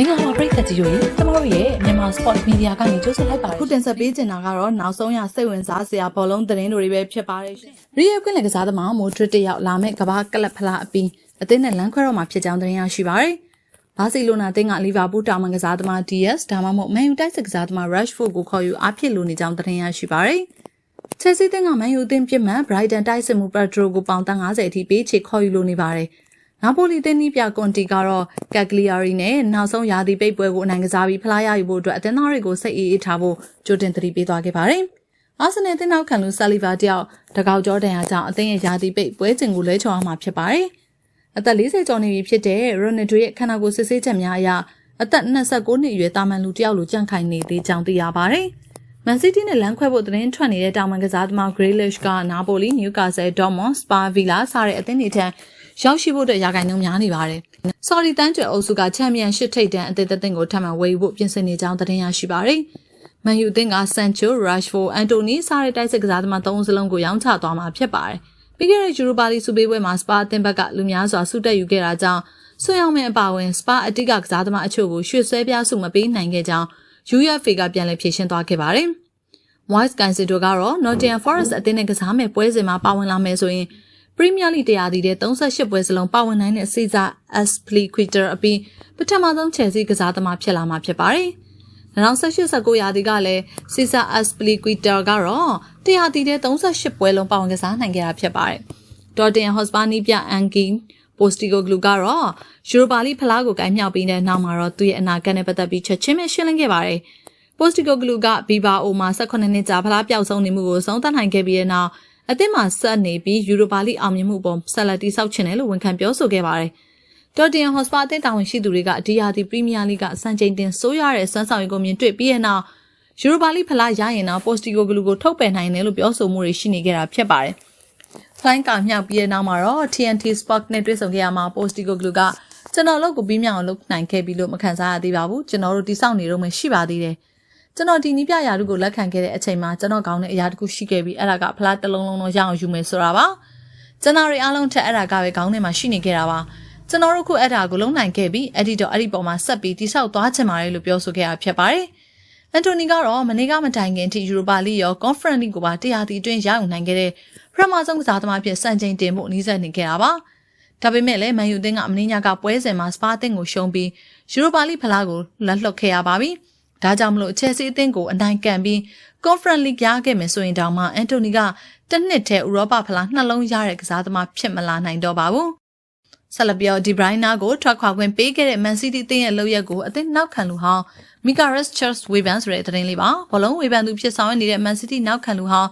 မင်္ဂလာပါပရိသတ်ကြီးတို့ရေကျမတို့ရဲ့မြန်မာ Sport Media ကနေကြိုဆိုလိုက်ပါတခုယ်တင်ဆက်ပေးချင်တာကတော့နောက်ဆုံးရစိတ်ဝင်စားစရာဘောလုံးသတင်းတွေပဲဖြစ်ပါတယ်ရှင်ရီယိုကွင်းလက်ကစားသမားမိုဒရစ်တယောက်လာမဲ့ကမ္ဘာကလပ်ဖလားအပြီးအသင်းနဲ့လမ်းခွဲတော့မှာဖြစ်ကြောင်းသတင်းရရှိပါရယ်ဘာစီလိုနာအသင်းကလီဗာပူးတာမန်ကစားသမား DS ဒါမှမဟုတ်မန်ယူတိုက်စစ်ကစားသမား Rashford ကိုခေါ်ယူအားဖြစ်လိုနေကြောင်းသတင်းရရှိပါရယ်ချယ်ဆီအသင်းကမန်ယူအသင်းပြစ်မှန် Brighton တိုက်စစ်မှု Pedro ကိုပေါင်တန်း90အထိပေးချေခေါ်ယူလိုနေပါတယ် နာပိုလီတင်းနီးပြကွန်တီကတော့ကက်ကလီယာရီနဲ့နောက်ဆုံးရာသီပိတ်ပွဲကိုအနိုင်ကစားပြီးဖလားရယူဖို့အတွက်အသင်းသားတွေကိုစိတ်အေးအေးထားဖို့ကြိုတင်သတိပေးသွားခဲ့ပါတယ်။အာဆင်နယ်တင်းနောက်ခံလူဆာလီဗာတယောက်တကောက်ကျော်တန်ရာကြောင့်အသင်းရဲ့ရာသီပိတ်ပွဲစဉ်ကိုလဲချော်အောင်မှာဖြစ်ပါတယ်။အသက်40ကျော်နေပြီဖြစ်တဲ့ရိုနယ်ဒိုရဲ့ခန္ဓာကိုယ်စစ်ဆေးချက်များအရအသက်29နှစ်အရွယ်တာမန်လူတယောက်လိုကြန့်ခိုင်နေသေးကြောင်းသိရပါတယ်။မန်စီးတီးနဲ့လမ်းခွဲဖို့သတင်းထွက်နေတဲ့တာမန်ကစားသမား Grealish ကနာပိုလီ၊နယူကာဆယ်၊ဒေါ့မွန်၊စပါဗီလာစတဲ့အသင်းတွေထံ ရောက်ရှိဖို့အတွက်ရာဂိုင်နှုန်းများနေပါတယ်။ဆော်ဒီတန်းကျွယ်အုပ်စုကချန်ပီယံရှစ်ထိပ်တန်းအသင်းသက်ကိုထပ်မံဝယ်ယူဖို့ပြင်ဆင်နေကြောင်းသတင်းရရှိပါတယ်။မန်ယူအသင်းကဆန်ချို၊ရက်ရှ်ဖို့၊အန်တိုနီစတဲ့တိုက်စစ်ကစားသမားသုံးဦးစလုံးကိုရောင်းချသွားမှာဖြစ်ပါတယ်။ပြီးခဲ့တဲ့ယူရိုပါလီစုပေးပွဲမှာစပါအသင်းဘက်ကလူများစွာဆုတက်ယူခဲ့တာကြောင့်ဆွေအောင်မင်းအပါအဝင်စပါအတိကကစားသမားအချို့ကိုရွှေ့ဆွဲပြားစုမပေးနိုင်ခဲ့ကြောင်း UFA ကပြန်လည်ဖြေရှင်းသွားခဲ့ပါတယ်။ Wise Kansito ကတော့ Nottingham Forest အသင်းနဲ့ကစားမဲ့ပွဲစဉ်မှာပါဝင်လာမယ်ဆိုရင် Premier League တရားသီးတဲ့38ပွဲစလုံးပါဝင်နိုင်တဲ့ Cesar Azpilicueta အပြီးပထမဆုံး Chelsea ကစားသမားဖြစ်လာမှာဖြစ်ပါတယ်။2018-19ရာသီကလည်း Cesar Azpilicueta ကတော့တရားသီးတဲ့38ပွဲလုံးပါဝင်ကစားနိုင်ခဲ့တာဖြစ်ပါတယ်။ Tottenham Hotspur နီးပြ Anki Postecoglou ကတော့ယူရိုပါလိဖလားကိုကင်မြောက်ပြီးတဲ့နောက်မှာတော့သူ့ရဲ့အနာဂတ်နဲ့ပတ်သက်ပြီးချက်ချင်းပဲရှင်းလင်းခဲ့ပါတယ်။ Postecoglou က Bilbao မှာ18နှစ်ကြာဖလားပျောက်ဆုံးနေမှုကိုဆုံးသတ်နိုင်ခဲ့ပြီးတဲ့နောက် အသင်းမှာဆက်နေပြီးယူရိုပါလိအောင်မြင်မှုပေါ်ဆက်လက်တိဆောက်ချင်တယ်လို့ဝန်ခံပြောဆိုခဲ့ပါတယ်။တော်တင်ဟော့စပါအသင်းတာဝန်ရှိသူတွေကဒီယာတီပရီးမီးယားလိကစံချိန်တင်ဆိုးရတဲ့စွမ်းဆောင်ရည်ကိုမြင်တွေ့ပြီးတဲ့နောက်ယူရိုပါလိဖလားရရင်တော့ပိုစတီကိုဂလူကိုထုတ်ပယ်နိုင်တယ်လို့ပြောဆိုမှုတွေရှိနေကြတာဖြစ်ပါတယ်။ Flying ကမြောက်ပြီးတဲ့နောက်မှာတော့ TNT Sport နဲ့တွေ့ဆုံခဲ့ရမှာ Postigo Glue ကကျွန်တော်လုပ်ကိုပြီးမြောက်အောင်လုပ်နိုင်ခဲ့ပြီလို့မခံစားရသေးပါဘူးကျွန်တော်တို့တိစောက်နေတော့မှရှိပါသေးတယ် ကျွန်တော်ဒီနီးပြရာတို့ကိုလက်ခံခဲ့တဲ့အချိန်မှာကျွန်တော်ကောင်းတဲ့အရာတစ်ခုရှိခဲ့ပြီးအဲ့ဒါကဖလားတစ်လုံးလုံးလုံးရအောင်ယူမယ်ဆိုတာပါကျွန်တော်တွေအားလုံးထက်အဲ့ဒါကပဲကောင်းနေမှာရှိနေခဲ့တာပါကျွန်တော်တို့ခုအဲ့ဒါကိုလုံးနိုင်ခဲ့ပြီးအဲ့ဒီတော့အဲ့ဒီပေါ်မှာဆက်ပြီးတိဆောက်သွားချင်ပါတယ်လို့ပြောဆိုခဲ့တာဖြစ်ပါတယ်အန်တိုနီကတော့မနေ့ကမတိုင်ခင်ထိယူရိုပါလိရောကွန်ဖရင့်လိကိုပါတရားတီအတွင်းရအောင်နိုင်ခဲ့တဲ့ပထမဆုံးကစားသမားဖြစ်စံချိန်တင်မှုအနည်းဆက်နေခဲ့တာပါဒါပေမဲ့လည်းမန်ယူအသင်းကအမင်းညာကပွဲစဉ်မှာစပါအသင်းကိုရှုံးပြီးယူရိုပါလိဖလားကိုလက်လွတ်ခဲ့ရပါပြီ။ ဒါကြောင့်မလို့ Chelsea အသင်းကိုအနိုင်ကန်ပြီး Conference League ရခဲ့မယ်ဆိုရင်တောင်မှအန်တိုနီကတစ်နှစ်တည်းဥရောပဖလားနှလုံးရတဲ့ကစားသမားဖြစ်မလာနိုင်တော့ပါဘူး။ဆက်လက်ပြောဒီဘရိုင်းနာကိုထွက်ခွာခွင့်ပေးခဲ့တဲ့ Man City အသင်းရဲ့လုပ်ရက်ကိုအသင်းနောက်ခံလူဟောင်း Mika Richards ဝေဖန်ဆိုတဲ့သတင်းလေးပါ။ဘောလုံးဝေဖန်သူဖြစ်ဆောင်နေတဲ့ Man City နောက်ခံလူဟောင်း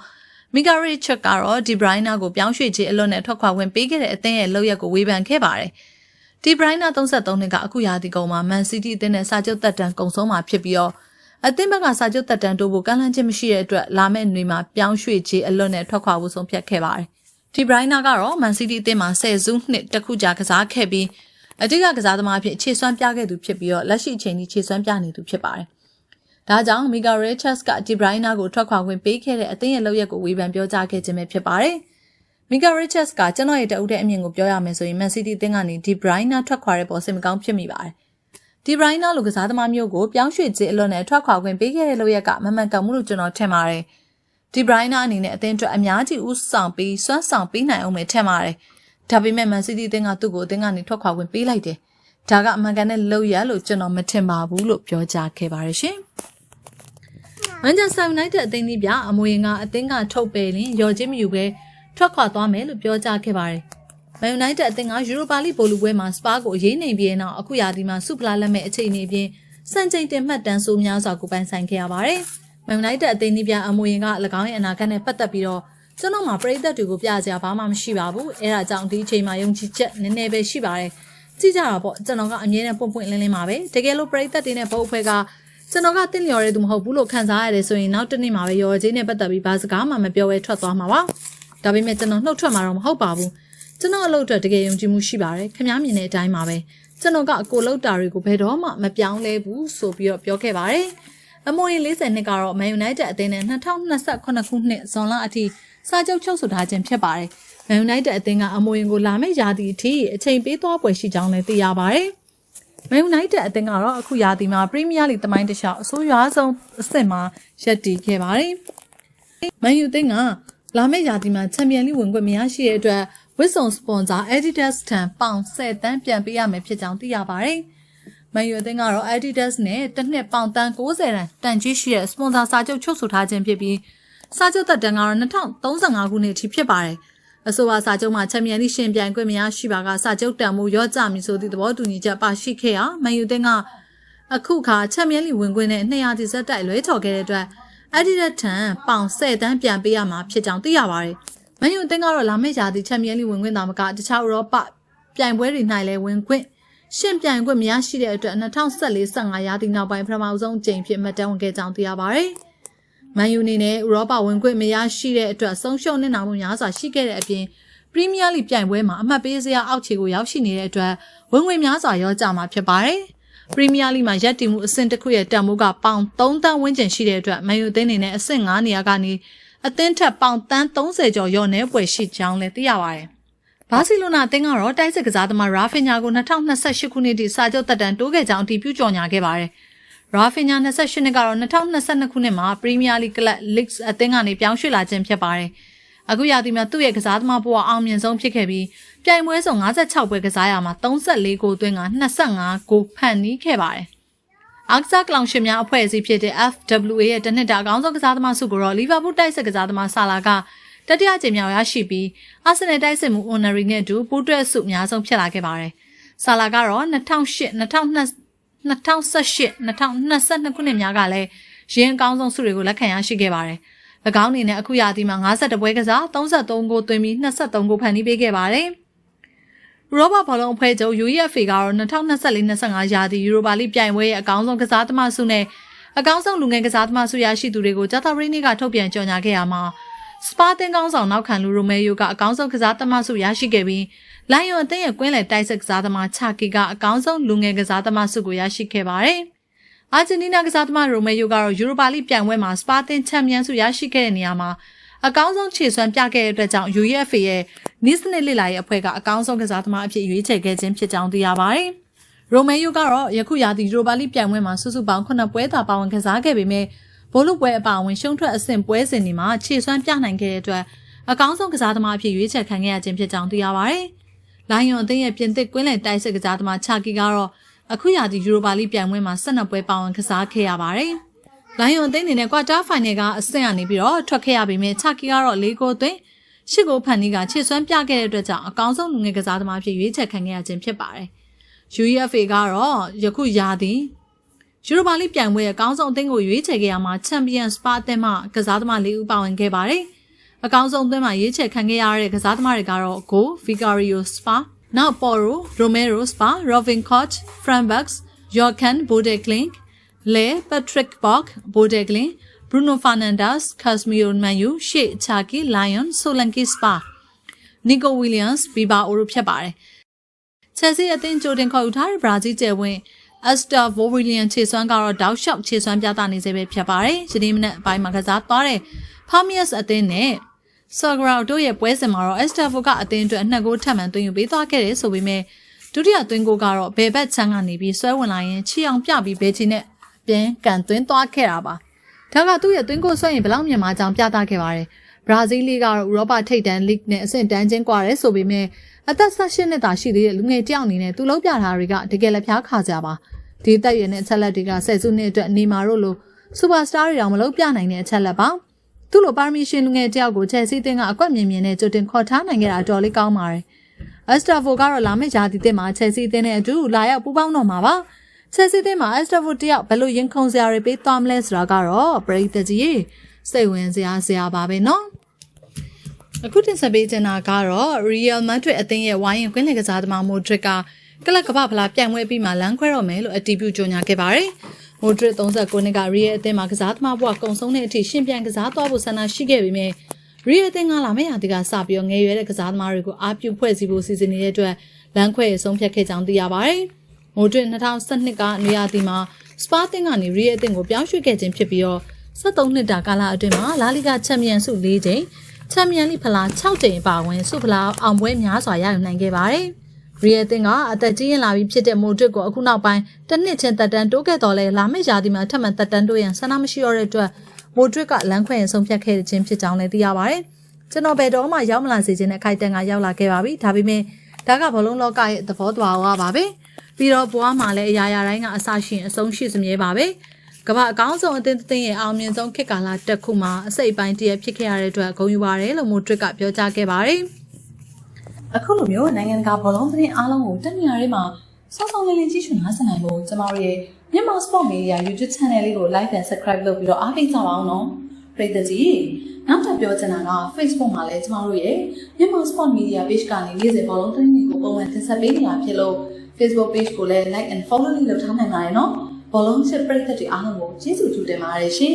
Mika Richards ကတော့ဒီဘရိုင်းနာကိုပြောင်းရွှေ့ခြင်းအလွတ်နဲ့ထွက်ခွာခွင့်ပေးခဲ့တဲ့အသင်းရဲ့လုပ်ရက်ကိုဝေဖန်ခဲ့ပါတယ်။ ဒီဘရိုင်းနာ33နှစ်ကအခုရာသီကုန်မှာ Man City အသင်းနဲ့စာချုပ်သက်တမ်းကုန်ဆုံးမှာဖြစ်ပြီးတော့အသင်းဘက်ကစာချုပ်တက်တန်းတိုးဖို့ကန့်လန့်ခြင်းမရှိတဲ့အတွက်လာမယ့်နေ့မှာပြောင်းရွှေ့ခြင်းအလွတ်နဲ့ထွက်ခွာဖို့ဆုံးဖြတ်ခဲ့ပါတယ်။ဒီဘရိုင်းနာကတော့ Man City အသင်းမှာ10စုနှစ်တစ်ခုကြာကစားခဲ့ပြီးအတိတ်ကကစားသမားအဖြစ်အခြေစွမ်းပြခဲ့သူဖြစ်ပြီးတော့လက်ရှိအချိန်ကြီးခြေစွမ်းပြနေသူဖြစ်ပါတယ်။ဒါကြောင့် Mika Richards ကဒီဘရိုင်းနာကိုထွက်ခွာခွင့်ပေးခဲ့တဲ့အသင်းရဲ့လုပ်ရက်ကိုဝေဖန်ပြောကြားခဲ့ခြင်းပဲဖြစ်ပါတယ်။ Mika Richards ကကျွန်တော်ရဲ့တအုပ်တဲ့အမြင်ကိုပြောရမယ်ဆိုရင် Man City အသင်းကနေဒီဘရိုင်းနာထွက်ခွာတဲ့ပေါ်စိတ်မကောင်းဖြစ်မိပါတယ်။ဒီဘရိုင်းနာလိုကစားသမားမျိုးကိုပြောင်းရွှေ့ခြင်းအလွတ်နဲ့ထွက်ခွာခွင့်ပေးခဲ့တဲ့လုပ်ရက်ကမမှန်ကန်မှုလို့ကျွန်တော်ထင်ပါတယ်။ဒီဘရိုင်းနာအနေနဲ့အသင်းအတွက်အများကြီးဥဆောင်ပြီးစွမ်းဆောင်ပေးနိုင်အောင်ပဲထင်ပါတယ်။ဒါပေမဲ့ Man City အသင်းကသူ့ကိုအသင်းကနေထွက်ခွာခွင့်ပေးလိုက်တယ်။ဒါကအမှန်ကန်တဲ့လုပ်ရလို့ကျွန်တော်မထင်ပါဘူးလို့ပြောကြားခဲ့ပါတယ်ရှင်။ Manchester United အသင်းကြီးပြအမွေကအသင်းကထုတ်ပယ်ရင်ရော်ချင်းမယူပဲ ထွက်ခွာသွားမယ်လို့ပြောကြားခဲ့ပါတယ်။ Man United အသင်းကယူရိုပါလိပိုလူပွဲမှာစပါကိုအရေးနိုင်ပြီးနောက်အခုရာသီမှာစုဖလားလက်မဲ့အခြေအနေအပြင်စံချိန်တင်မှတ်တမ်းဆိုးများစွာကိုပိုင်ဆိုင်ခဲ့ရပါတယ်။ Man United အသင်းကြီးပြအမွေက၎င်းရဲ့အနာဂတ်နဲ့ပတ်သက်ပြီးတော့ကျွန်တော်မှာပရိသတ်တွေကိုပြစရာဘာမှမရှိပါဘူး။အဲဒါကြောင့်ဒီအချိန်မှာယုံကြည်ချက်နည်းနည်းပဲရှိပါတယ်။ကြည့်ကြတာပေါ့ကျွန်တော်ကအမြဲတမ်းပွန့်ပွန့်လင်းလင်းပါပဲ။တကယ်လို့ပရိသတ်တွေနဲ့ဘုတ်အဖွဲ့ကကျွန်တော်ကတင့်လျော်တဲ့သူမဟုတ်ဘူးလို့ခံစားရတယ်ဆိုရင်နောက်တစ်နေ့မှာပဲရော်ကြီးနဲ့ပတ်သက်ပြီးဘာစကားမှမပြောဘဲထွက်သွားမှာပါ။ ဒါပေမဲ့ကျွန်တော်နှုတ်ထွက်မှာတော့မဟုတ်ပါဘူး။ကျွန်တော်အလုပ်အတွက်တကယ်ယုံကြည်မှုရှိပါတယ်။ခင်ဗျားမြင်တဲ့အတိုင်းပါပဲ။ကျွန်တော်ကအကိုလောက်တာတွေကိုဘယ်တော့မှမပြောင်းလဲဘူးဆိုပြီးတော့ပြောခဲ့ပါတယ်။အမွေ40နှစ်ကတော့ Man United အသင်းနဲ့2028ခုနှစ်ဇွန်လအထိစာချုပ်ချုပ်ဆိုထားခြင်းဖြစ်ပါတယ်။ Man United အသင်းကအမွေကိုလာမယ့်ရာသီအထိအချိန်ပေးသွားပွဲရှိကြောင်းလည်းသိရပါတယ်။မန်ယူနိုက်တက်အသင်းကတော့အခုရာသီမှာပရီးမီးယားလိတမိုင်းတစ်လျှောက်အဆိုးရွားဆုံးအဆင့်မှာရပ်တည်ခဲ့ပါတယ်။မန်ယူအသင်းက လာမယ့်ရာသီမှာချန်ပီယံလိဝင်ခွင့်မရရှိတဲ့အတွက်ဝစ်ဆုံစပွန်ဆာ Adidas ထံပေါင်10တန်းပြန်ပေးရမယ်ဖြစ်ကြောင်းသိရပါတယ်။မန်ယူအသင်းကတော့ Adidas နဲ့တစ်နှစ်ပေါင်တန်း60တန်တန်ကြီးရှိတဲ့စပွန်ဆာစာချုပ်ချုပ်ဆိုထားခြင်းဖြစ်ပြီးစာချုပ်သက်တမ်းကတော့2035ခုနှစ်အထိဖြစ်ပါတယ်။အဆိုပါစာချုပ်မှာချန်ပီယံလိရှင်ပြိုင်ခွင့်မရရှိပါကစာချုပ်တန်မှုရော့ကျမည်ဆိုသည့်သဘောတူညီချက်ပါရှိခဲ့ရာမန်ယူအသင်းကအခုခါချန်ပီယံလိဝင်ခွင့်နဲ့200တိစက်တိုက်လွဲချော်ခဲ့တဲ့အတွက် Adidas ထံပေါင်10တန်းပြန်ပေးရမှာဖြစ်ကြောင်းသိရပါတယ်။မန်ယူအသင်းကတော့လာမယ့်ရာသီချန်ပီယံလိဝင်ခွင့်သာမကတခြားဥရောပပြိုင်ပွဲတွေ၌လည်းဝင်ခွင့်ရှင်ပြိုင်ခွင့်မရရှိတဲ့အတွက်2014-15ရာသီနောက်ပိုင်းပထမဆုံးအကြိမ်ဖြစ်မှတ်တမ်းဝင်ခဲ့ကြောင်းသိရပါတယ်။မန်ယူအနေနဲ့ဥရောပဝင်ခွင့်မရရှိတဲ့အတွက်ဆုံးရှုံးနေနိုင်မှုများစွာရှိခဲ့တဲ့အပြင်ပရီးမီးယားလိပြိုင်ပွဲမှာအမှတ်ပေးစရာအောက်ခြေကိုရောက်ရှိနေတဲ့အတွက်ဝင်ငွေများစွာရောကြမှာဖြစ်ပါတယ်။ ပရီးမီးယားလိမှာရပ်တည်မှုအဆင့်တစ်ခုရဲ့တန်ဖိုးကပေါင်3တန်းဝန်းကျင်ရှိတဲ့အတွက်မန်ယူအသင်းအနေနဲ့အဆင့်9နေရာကနေအသင်းထက်ပေါင်တန်း30ကျော်ရော့နေပွဲရှိကြောင်းလည်းသိရပါတယ်။ဘာစီလိုနာအသင်းကတော့တိုက်စစ်ကစားသမားရာဖင်ညာကို2028ခုနှစ်ထိစာချုပ်သက်တမ်းတိုးခဲ့ကြောင်းအတည်ပြုကြော်ညာခဲ့ပါတယ်။ရာဖင်ညာ28နှစ်ကတော့2022ခုနှစ်မှာပရီးမီးယားလိကလပ်လိဂ်အသင်းကနေပြောင်းရွှေ့လာခြင်းဖြစ်ပါတယ်။အခုရာသီမှာသူ့ရဲ့ကစားသမားဘဝအောင်မြင်ဆုံးဖြစ်ခဲ့ပြီး ပြိုင်ပွဲစုံ56ပွဲကစားရမှာ34ဂိုးသွင်းက25ဂိုးဖန်နီးခဲ့ပါတယ်။အောက်ဆာကလောင်ရှင်များအဖွဲ့အစည်းဖြစ်တဲ့ FWA ရဲ့တနစ်တာအကောင်းဆုံးကစားသမားစုကိုတော့လီဗာပူးတိုက်စစ်ကစားသမားဆာလာကတတိယကြိမ်မြောက်ရရှိပြီးအာဆင်နယ်တိုက်စစ်မှု Honorary နဲ့အတူပူးတွဲစုအများဆုံးဖြစ်လာခဲ့ပါတယ်။ဆာလာကတော့2008 2002 2018 2022ခုနှစ်များကလည်းရင်းအကောင်းဆုံးစုတွေကိုလက်ခံရရှိခဲ့ပါတယ်။၎င်းအနေနဲ့အခုရာသီမှာ52ပွဲကစား33ဂိုးသွင်းပြီး23ဂိုးဖန်တီးပေးခဲ့ပါတယ်။ ရောဘဘောလုံးအဖွဲ့ချုပ် UEFA ကတော့2024-25ရာသီယူရိုပါလိပြိုင်ပွဲရဲ့အကောင်းဆုံးကစားသမားစုနဲ့အကောင်းဆုံးလူငယ်ကစားသမားစုရရှိသူတွေကိုဂျာတာဘရီနီကထုတ်ပြန်ကြေညာခဲ့ရမှာစပါတင်ကောင်းဆောင်နောက်ခံလူရိုမဲယိုကအကောင်းဆုံးကစားသမားစုရရှိခဲ့ပြီးလိုင်ယွန်အသင်းရဲ့ကွင်းလယ်တိုက်ဆက်ကစားသမားချာကီကအကောင်းဆုံးလူငယ်ကစားသမားစုကိုရရှိခဲ့ပါတယ်။အာဂျင်တီးနားကစားသမားရိုမဲယိုကတော့ယူရိုပါလိပြိုင်ပွဲမှာစပါတင်ချန်ပီယံစုရရှိခဲ့တဲ့နေရာမှာ အကောင်းဆုံးခြေစွမ်းပြခဲ့တဲ့အတွက်ကြောင့် UEFA ရဲ့နီးစနစ်လစ်လာရဲ့အဖွဲ့ကအကောင်းဆုံးကစားသမားအဖြစ်ရွေးချယ်ခဲ့ခြင်းဖြစ်ကြောင်းသိရပါတယ်။ရိုမဲယိုကတော့ယခုရာသီယူရိုပါလိပြိုင်ပွဲမှာစုစုပေါင်း9ပွဲသာပါဝင်ကစားခဲ့ပေမဲ့ဘိုးလူပွဲအပါအဝင်ရှုံးထွက်အဆင့်ပွဲစဉ်တွေမှာခြေစွမ်းပြနိုင်ခဲ့တဲ့အတွက်အကောင်းဆုံးကစားသမားအဖြစ်ရွေးချယ်ခံခဲ့ရခြင်းဖြစ်ကြောင်းသိရပါတယ်။လိုင်ယွန်အသင်းရဲ့ပြင်သစ်ကွင်းလယ်တိုက်စစ်ကစားသမားချာကီကတော့အခုရာသီယူရိုပါလိပြိုင်ပွဲမှာ12ပွဲပါဝင်ကစားခဲ့ရပါတယ်။ လိုင်ယွန်အသင်းအနေနဲ့ကွာတာဖိုင်နယ်ကအဆင့်ကနေပြီးတော့ထွက်ခဲ့ရပေမဲ့ချာကီကတော့၄ဂိုးသွင်းရှစ်ကိုဖန်နီကခြေစွမ်းပြခဲ့တဲ့အတွက်ကြောင့်အကောင်းဆုံးလူငယ်ကစားသမားဖြစ်ရွေးချယ်ခံခဲ့ရခြင်းဖြစ်ပါတယ်။ UEFA ကတော့ယခုရာသီယူရိုပါလိပြိုင်ပွဲရဲ့အကောင်းဆုံးအသင်းကိုရွေးချယ်ခဲ့ရမှာချန်ပီယံစပါအသင်းမှကစားသမား၄ဦးပါဝင်ခဲ့ပါတယ်။အကောင်းဆုံးအသင်းမှာရွေးချယ်ခံခဲ့ရတဲ့ကစားသမားတွေကတော့ Go, Vicario Spa, နောက် Poro, Romero Spa, Robin Koch, Franbucks, Jochen Bodeklink, Le Patrick Bock, Bodeklink, Bruno Fernandes, Casemiro Manu, Shea Chaki, Lion, Solanke Spa, Nico Williams, Biba Oro ဖြစ်ပါတယ်။ချက်စီအသင်းကြိုတင်ခေါ်ယူထားတဲ့ဘရာဇီးကျယ်ဝင် Asta Vovilian ခြေစွမ်းကတော့တောက်လျှောက်ခြေစွမ်းပြသနေစေပဲဖြစ်ပါတယ်။ဒီနေ့မနေ့အပိုင်းမှာကစားသွားတဲ့ Palmiers အသင်းနဲ့ Sagrao တို့ရဲ့ပွဲစဉ်မှာတော့ Asta Vo ကအသင်းအတွက်အနှစ်ကိုထပ်မံသွင်းယူပေးသွားခဲ့တယ်ဆိုပေမဲ့ဒုတိယသွင်းကိုကတော့ဘယ်ဘက်ချမ်းကနေပြီးဆွဲဝင်လာရင်ချီအောင်ပြပြီးဘဲချီနဲ့ ပြန်ကန်သွင်းသွားခဲ့တာပါ။ဒါကသူ့ရဲ့သွင်းကိုဆွဲရင်ဘယ်လောက်မြန်မာကြောင်ပြသခဲ့ပါတယ်။ဘရာဇီးလိကတော့ဥရောပထိပ်တန်းလိဂ်နဲ့အဆင့်တန်းချင်းကွာတယ်ဆိုပေမဲ့အသက်18နှစ်သာရှိသေးတဲ့လူငယ်တယောက်အနေနဲ့သူလုံးပြထားတွေကတကယ်လက်ဖျားခါကြပါဒီတက်ရတဲ့အချက်လက်တွေကဆယ်စုနှစ်အတွက်နေမာတို့လိုစူပါစတာတွေတောင်မလုံးပြနိုင်တဲ့အချက်လက်ပါသူ့လိုပါရမီရှင်လူငယ်တယောက်ကိုချယ်ဆီတင်ကအကွက်မြင်မြင်နဲ့ကြိုတင်ခေါ်ထားနိုင်ခဲ့တာတော်လေးကောင်းပါတယ်အက်စတာဖိုကတော့လာမယ့်ဂျာတီတင်မှာချယ်ဆီတင်တဲ့အတူလာရောက်ပူးပေါင်းတော့မှာပါ ချယ်ဆီတင်မှာအက်စတာဖိုတယောက်ဘယ်လိုရင်ခုန်စရာတွေပေးသွားမလဲဆိုတာကတော့ပရိသတ်ကြီးစိတ်ဝင်စရာစရာပါပဲနော်အခုတင်ဆက်ပေးချင်တာကတော့ Real Madrid အသင်းရဲ့ဝိုင်းရင်ကွင်းလည်ကစားသမားမိုဒရစ်ကကလပ်ကပ္ပဖလားပြိုင်ပွဲပြီးမှလမ်းခွဲတော့မယ်လို့အတည်ပြုကြေညာခဲ့ပါတယ်။မိုဒရစ်39နှစ်က Real အသင်းမှာကစားသမားဘဝကုံဆုံးတဲ့အထိရှင်ပြန်ကစားသွားဖို့ဆန္ဒရှိခဲ့ပေမဲ့ Real အသင်းကလာမယ့်ရာသီကစပြီးငယ်ရွယ်တဲ့ကစားသမားတွေကိုအားပြုဖွဲ့စည်းဖို့စီစဉ်နေတဲ့အတွက်လမ်းခွဲရဆုံးဖြတ်ခဲ့ကြောင်းသိရပါတယ်။ မိုဒရစ်2012ကနေရာသီမှာစပါတင်ကနေ Real အသင်းကိုပြောင်းရွှေ့ခဲ့ခြင်းဖြစ်ပြီးတော့73နှစ်တာကာလအတွင်းမှာလာလီဂါချန်ပီယံဆု၄ချိန်ချန်ပီယံလိဖလား6ကြိမ်အပါအဝင်ဆုဖလားအောင်ပွဲများစွာရယူနိုင်ခဲ့ပါတယ်။ရီယယ်တင်ကအသက်ကြီးရင်လာပြီးဖြစ်တဲ့မိုတွစ်ကိုအခုနောက်ပိုင်းတစ်နှစ်ချင်းသက်တမ်းတိုးခဲ့တော်လဲလာမယ့်ရာသီမှာထပ်မံသက်တမ်းတိုးရန်ဆန္ဒမရှိတော့တဲ့အတွက်မိုတွစ်ကလမ်းခွင့်ရင်ဆုံးဖြတ်ခဲ့ခြင်းဖြစ်ကြောင်းလည်းသိရပါတယ်။ကျွန်တော်ဘယ်တော့မှရောက်မလာစေခြင်းနဲ့အခိုက်အတန့်ကရောက်လာခဲ့ပါပြီ။ဒါပေမဲ့ဒါကဘလုံးလောကရဲ့သဘောတရားပါပဲ။ ပြီးတော့ဘွားမှာလည်းအရာရာတိုင်းကအစရှိရင်အဆုံးရှိစမြဲပါပဲ။ကမ္ဘာအကောင်းဆုံးအသင်းတစ်ရဲ့အောင်မြင်ဆုံးခေတ်ကာလတစ်ခုမှာအစိတ်အပိုင်းတည်းဖြစ်ခဲ့ရတဲ့အတွက်ဂုဏ်ယူပါတယ်လို့မိုတွစ်ကပြောကြားခဲ့ပါတယ်။အခုလိုမျိုးနိုင်ငံတကာဘောလုံးသတင်းအားလုံးကိုတက်နေရတဲ့မှာစောစောလေးလေးကြည့်ရှုနားဆင်နိုင်ဖို့ကျမတို့ရဲ့မြန်မာ Sport Media YouTube Channel လေးကို Like and Subscribe လုပ်ပြီးတော့အားပေးကြပါအောင်နော်ပရိသတ်ကြီးနောက်ထပ်ပြောချင်တာက Facebook မှာလည်းကျမတို့ရဲ့မြန်မာ Sport Media Page ကနေနေ့စဉ်ဘောလုံးသတင်းတွေကိုပုံမှန်တင်ဆက်ပေးနေတာဖြစ်လို့ Facebook Page ကိုလည်း Like and Follow လေးလုပ်ထားနိုင်ပါတယ်နော်ဘောလုံးချစ်ပရိသတ်တွေအားလုံးကိုကျေးဇူးတူတင်ပါတယ်ရှင်